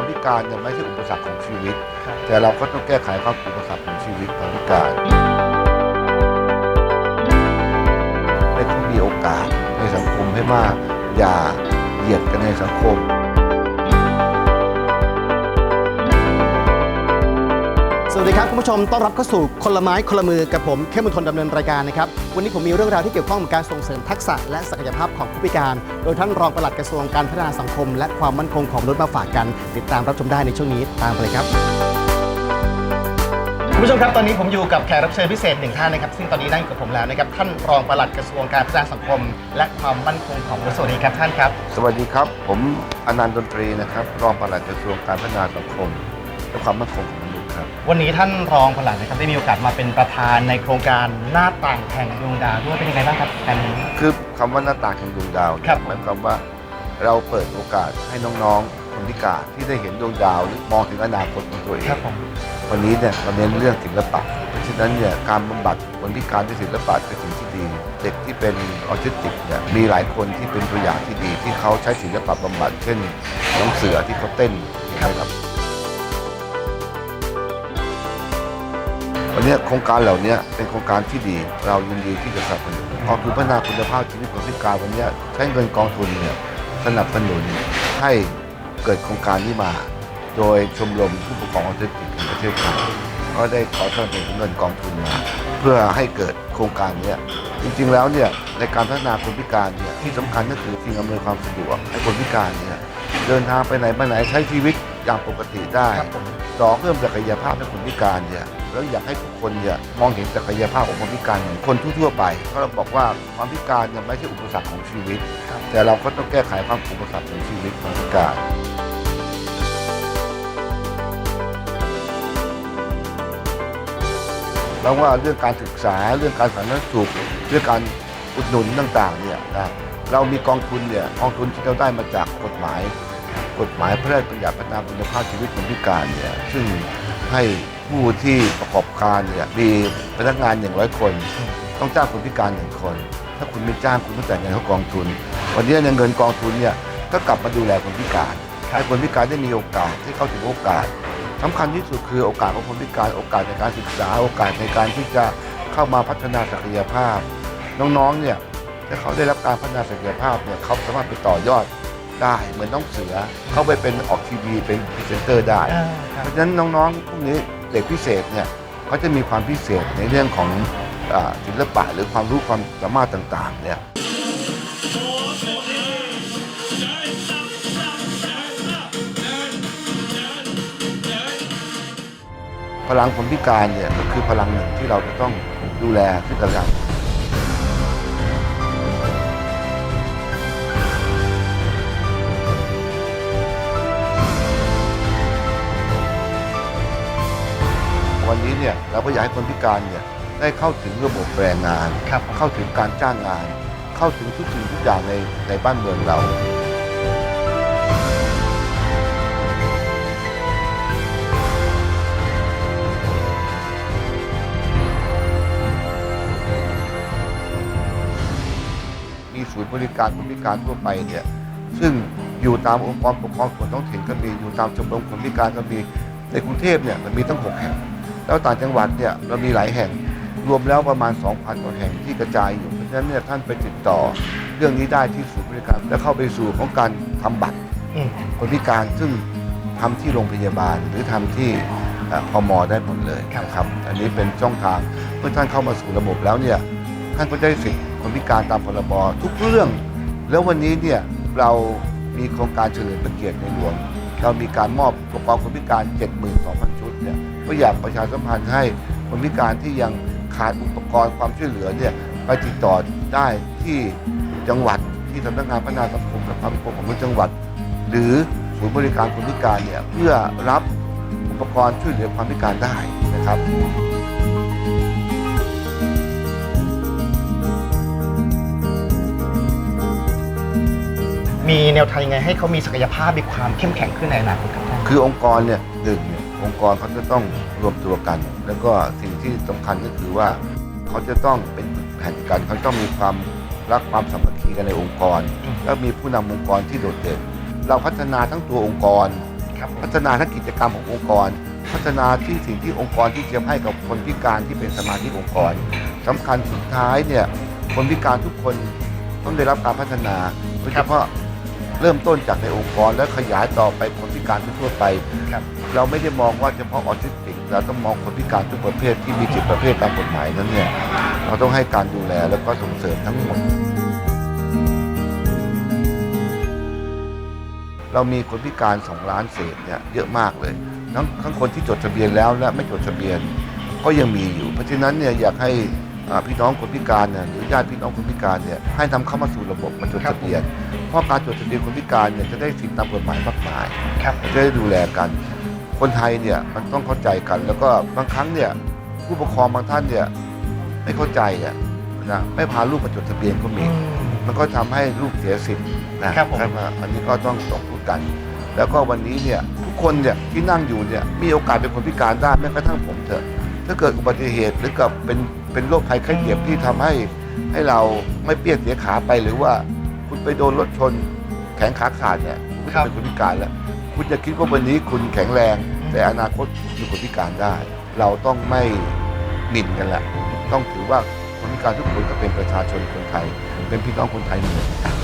ความพิการเนี่ยไม่ใช่อุปสรรคของชีวิตครับแต่เราก็ต้องแก้ไขความอุปสรรคของชีวิตความพิการให้เขามีโอกาสในสังคมให้มาก อย่าเหยียดกันในสังคม วัสดีครับคุณผู้ชมต้อนรับเข้าสู่คนละไม้คนละมือกับผมเข้มมนทนดำเนินรายการนะครับวันนี้ผมมีเรื่องราวที่เกี่ยวข้องกับการส่งเสริมทักษะและศักยภาพของผู้พิการ โดยท่านรองปลัดกระทรวงการพัฒนาสังคม และความมั่นคงของมนุษย์มาฝากกัน ติดตามรับชมได้ในช่วงนี้ตามไปเลยครับคุณผู้ชมครับตอนนี้ผมอยู่กับแขกรับเชิญพิเศษหนึ่งท่านนะครับซึ่งตอนนี้นั่งอยู่กับผมแล้วนะครับท่านรองปลัดกระทรวงการพัฒนาสังคม และความมั่นคงของมนุษย์สวัสดีครับท่านครับ สวัสดีครับ ผมอนันต์ดนตรีนะครับรองปลัดกระทรวงการพัฒนาสังคม และความมั่นคงของมนุษย์ครับ วันนี้ท่านรองปลัดนะครับได้มีโอกาสมาเป็นประธานในโครงการหน้าต่างแห่งดวงดาวด้วยเป็นยังไงบ้างครับการนี้ คือคำว่าหน้าต่างแห่งดวงดาวเนี่ยครับ หมายความว่าเราเปิดโอกาสให้น้องๆคนพิการที่ได้เห็นดวงดาวหรือมองถึงอนาคตของตัวเอง ครับผมวันนี้เนี่ยเราเน้นเรื่องศิลปะ เพราะฉะนั้นเนี่ยการบำบัดคนพิการด้วยศิลปะเป็นสิ่งที่ดี เด็กที่เป็นออทิสติกเนี่ยมีหลายคนที่เป็นตัวอย่างที่ดี ที่เขาใช้ศิลปะบำบัด เช่นน้องเสือที่เขาเต้นนะครับ วันนี้โครงการเหล่านี้เป็นโครงการที่ดี เรายินดีที่จะสนับสนุนกองทุนพัฒนาคุณภาพชีวิตคนพิการวันนี้ใช้เงินกองทุนเนี่ยสนับสนุนให้เกิดโครงการนี้มา โดยชมรมผู้ปกครองออทิสติกแห่งประเทศไทยก็ได้ขอสนับสนุนเงินกองทุนมาเพื่อให้เกิดโครงการนี้จริงๆแล้วเนี่ยในการพัฒนาคนพิการเนี่ยที่สำคัญก็คือสิ่งอำนวยความสะดวกให้คนพิการเนี่ยเดินทางไปไหนมาไหนใช้ชีวิตอย่างปกติได้ สองเพิ่มศักยภาพให้คนพิการเนี่ยแล้วอยากให้ทุกคนเนี่ยมองเห็นศักยภาพของคนพิการเหมือนคนทั่วๆไปก็เราบอกว่าความพิการเนี่ยไม่ใช่อุปสรรคของชีวิตครับแต่เราก็ต้องแก้ไขความอุปสรรคของชีวิตความพิการแล้วว่าเรื่องการศึกษาเรื่องการสาธารณสุขเรื่องการอุดหนุนต่างๆเนี่ยนะเรามีกองทุนเนี่ยกองทุนที่เราได้มาจากกฎหมาย กฎหมายพระราชบัญญัติพัฒนาคุณภาพชีวิตคนพิการเนี่ยซึ่งให้ผู้ที่ประกอบการเนี่ยมีพนักงาน100คน ต้องจ้างคนพิการหนึ่งคน ถ้าคุณไม่จ้างคุณต้องจ่ายเงินเข้ากองทุน วันนี้เนี่ยเงินกองทุนเนี่ยก็กลับมาดูแลคนพิการให้คนพิการได้มีโอกาสที่เข้าถึงโอกาสสำคัญที่สุดคือโอกาสของคนพิการโอกาสในการศึกษา โอกาสในการที่จะเข้ามาพัฒนาศักยภาพ น้องๆเนี่ยถ้าเขาได้รับการพัฒนาศักยภาพเนี่ยเขาสามารถไปต่อยอด ได้เหมือนน้องเสือเข้าไปเป็นออกทีวีเป็นพรีเซนเตอร์ได้อ่าครับเพราะฉะนั้นน้องๆพวกนี้เด็กพิเศษเนี่ยเขาจะมีความพิเศษในเรื่องของอาศิลปะหรือความรู้ความสามารถต่างๆเนี่ย พลังคนพิการเนี่ยก็คือพลังหนึ่งที่เราจะต้องดูแลซึ่งกันและกัน วันนี้เนี่ยเราก็อยากให้คนพิการเนี่ยได้เข้าถึงระบบแรงงาน ครับผมเข้าถึงการจ้างงาน เข้าถึงทุกสิ่งทุกอย่างในในบ้านเมืองเรา มีศูนย์บริการคนพิการทั่วไปเนี่ยซึ่งอยู่ตามองค์กรปกครองส่วนท้องถิ่นก็มีอยู่ตามชมรมคนพิการก็มีในกรุงเทพเนี่ยมันมีตั้ง6แห่ง แล้วต่างจังหวัดเนี่ยเรามีหลายแห่งรวมแล้วประมาณ 2,000 กว่าแห่งที่กระจายอยู่เพราะฉะนั้นเนี่ยท่านไปติดต่อเรื่องนี้ได้ที่ศูนย์บริการ และเข้าไปสู่ของการทำบัตรอืมคนพิการซึ่งทำที่โรงพยาบาลหรือทำที่เอ่อพมได้หมดเลยนะครับ อันนี้เป็นช่องทางเมื่อท่านเข้ามาสู่ระบบแล้วเนี่ยท่านก็ได้สิทธิคนพิการตามพรบทุกเรื่อง แล้ววันนี้เนี่ยเรามีโครงการเฉลิมพระเกียรติในหลวง เรามีการมอบอุปกรณ์คนพิการ 72,000 ชุดเนี่ย ก็อยากประชาสัมพันธ์ให้คนพิการที่ยังขาดอุปกรณ์ความช่วยเหลือเนี่ยไปติดต่อได้ที่จังหวัดที่สำนักงานพัฒนาสังคมและความมั่นคงของมนุษย์จังหวัด หรือศูนย์บริการคนพิการเนี่ยเพื่อรับอุปกรณ์ช่วยเหลือความพิการได้นะครับมีแนวทางยังไงให้เขามีศักยภาพมีความเข้มแข็งขึ้นในอนาคตครับท่านคือองค์กรเนี่ยหนึ่งเนี่ย องค์กรเขาจะต้องรวมตัวกัน แล้วก็สิ่งที่สำคัญก็คือว่าเขาจะต้องเป็นแผ่นกันเขาต้องมีความรักความสามัคคีกันในองค์กร แล้วมีผู้นำองค์กรที่โดดเด่น เราพัฒนาทั้งตัวองค์กรครับผมพัฒนาทั้งกิจกรรมขององค์กร พัฒนาที่สิ่งที่องค์กรที่จะให้กับคนพิการที่เป็นสมาชิกองค์กรสำคัญสุดท้ายเนี่ยคนพิการทุกคนต้องได้รับการพัฒนาโดยเฉพาะ เริ่มต้นจากในองค์กรแล้วขยายต่อไปคนพิการทั่วๆไป ครับ เราไม่ได้มองว่าเฉพาะออทิสติกเราต้องมองคนพิการทุกประเภทที่มีจิตประเภทตามกฎหมายนั้นเนี่ยเราต้องให้การดูแลแล้วก็ส่งเสริมทั้งหมด เรามีคนพิการ2ล้านเศษเนี่ยเยอะมากเลยทั้งทั้งคนที่จดทะเบียนแล้วและไม่จดทะเบียนก็ยังมีอยู่ เพราะฉะนั้นเนี่ยอยากให้อ่าพี่น้องคนพิการเนี่ยหรือญาติพี่น้องคนพิการเนี่ยให้นำเข้ามาสู่ระบบมาจดทะเบียน เพราะการจดทะเบียนคนพิการเนี่ยจะได้สิทธิตามกฎหมายมากมายครับ จะได้ดูแลกัน คนไทยเนี่ยมันต้องเข้าใจกัน แล้วก็บางครั้งเนี่ยผู้ปกครองบางท่านเนี่ยไม่เข้าใจอะนะไม่พาลูกมาจดทะเบียนก็มีมันก็ทำให้ลูกเสียสิทธิ์นะครับผมใช่ไหมอันนี้ก็ต้องต้องพูดกัน แล้วก็วันนี้เนี่ยทุกคนเนี่ยที่นั่งอยู่เนี่ยมีโอกาสเป็นคนพิการได้แม้กระทั่งผมเถอะ ถ้าเกิดอุบัติเหตุหรือกับเป็นเป็นโรคภัยไข้เจ็บที่ทำให้ให้เราไม่เปี้ยนเสียขาไปหรือว่า คุณไปโดนรถชนแขนขาขาดเนี่ยคุณครับเป็นคนพิการแล้ว คุณจะคิดว่าวันนี้คุณแข็งแรง แต่อนาคตคุณเป็นคนพิการได้ เราต้องไม่หมิ่นกันแหละต้องถือว่าคนพิการทุกคนก็เป็นประชาชนคนไทย เป็นพี่น้องคนไทยเหมือนกัน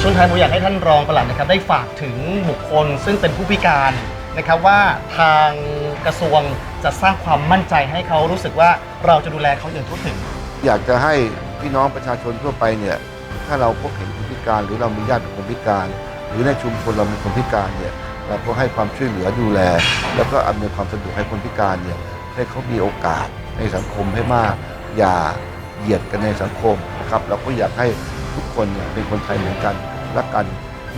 ช่วงท้ายผมอยากให้ท่านรองปลัดนะครับ ได้ฝากถึงบุคคลซึ่งเป็นผู้พิการนะครับว่าทางกระทรวงจะสร้างความมั่นใจให้เขารู้สึกว่าเราจะดูแลเขาอย่างทั่วถึง อยากจะให้พี่น้องประชาชนทั่วไปเนี่ยถ้าเราพบเห็นคนพิการหรือเรามีญาติเป็นคนพิการ หรือในชุมชนเรามีคนพิการเนี่ยเราก็ให้ความช่วยเหลือดูแล แล้วก็อำนวยความสะดวกให้คนพิการเนี่ยให้เขามีโอกาสในสังคมให้มาก อย่าเหยียดกันในสังคมนะครับเราก็อยากให้ทุกคนเนี่ยเป็นคนไทยเหมือนกันรักกัน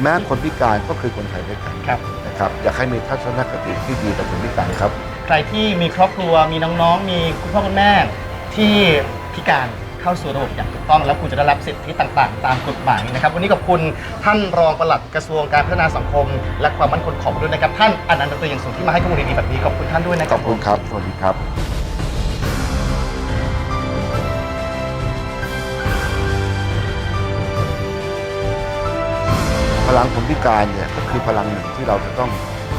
แม้คนพิการก็คือคนไทยด้วยกันครับนะครับอยากให้มีทัศนคติที่ดีกับคนพิการครับ ใครที่มีครอบครัวมีน้องๆ มีคุณพ่อคุณแม่ที่ พิการเข้าสู่ระบบอย่างถูกต้อง แล้วคุณจะได้รับสิทธิต่างๆ ตามกฎหมายนะครับวันนี้ขอบคุณท่านรองปลัดกระทรวงการพัฒนาสังคม และความมั่นคงของมนุษย์นะครับท่านอนันต์ดรอย่างสูงที่มาให้ข้อมูลดีๆแบบนี้ขอบคุณท่านด้วยนะคขรัอบบคุณครับ สวัสดีครับพลังคนพิการเนี่ยก็คือพลังหนึ่งที่เราจะต้อง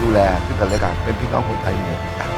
ดูแลซึ่งกันและกันเป็นพี่น้องคนไทยเหมือนกัน